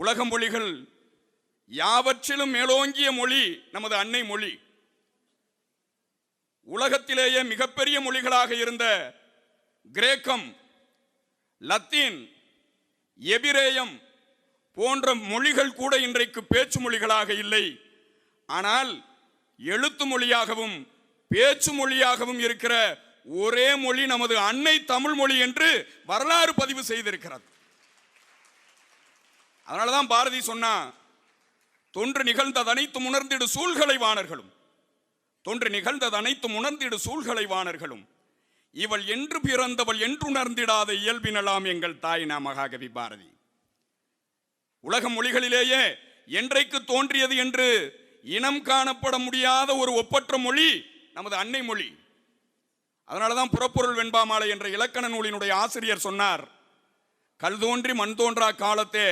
உலக மொழிகள் யாவற்றிலும் மேலோங்கிய மொழி நமது அன்னை மொழி. உலகத்திலேயே மிகப்பெரிய மொழிகளாக இருந்த கிரேக்கம் லத்தீன் எபிரேயம் போன்ற மொழிகள் கூட இன்றைக்கு பேச்சு மொழிகளாக இல்லை. ஆனால் எழுத்து மொழியாகவும் பேச்சு மொழியாகவும் இருக்கிற ஒரே மொழி நமது அன்னை தமிழ் மொழி என்று வரலாறு பதிவு செய்திருக்கிறது. அதனாலதான் பாரதி சொன்னா தொன்று நிகழ்ந்தது அனைத்தும் உணர்ந்திடு சூழ்களை வாணர்களும் தொன்று நிகழ்ந்தது அனைத்தும் உணர்ந்திடு சூழ்களை வாணர்களும் இவள் என்று பிறந்தவள் என்று உணர்ந்திடாத இயல்பினலாம் எங்கள் தாய் நா மகாகவி பாரதி. உலக மொழிகளிலேயே என்றைக்கு தோன்றியது என்று இனம் காணப்பட முடியாத ஒரு ஒப்பற்ற மொழி நமது அன்னை மொழி. அதனாலதான் புறப்பொருள் வெண்பாமாலை என்ற இலக்கண நூலினுடைய ஆசிரியர் சொன்னார் கல் தோன்றி மண் தோன்றா காலத்தே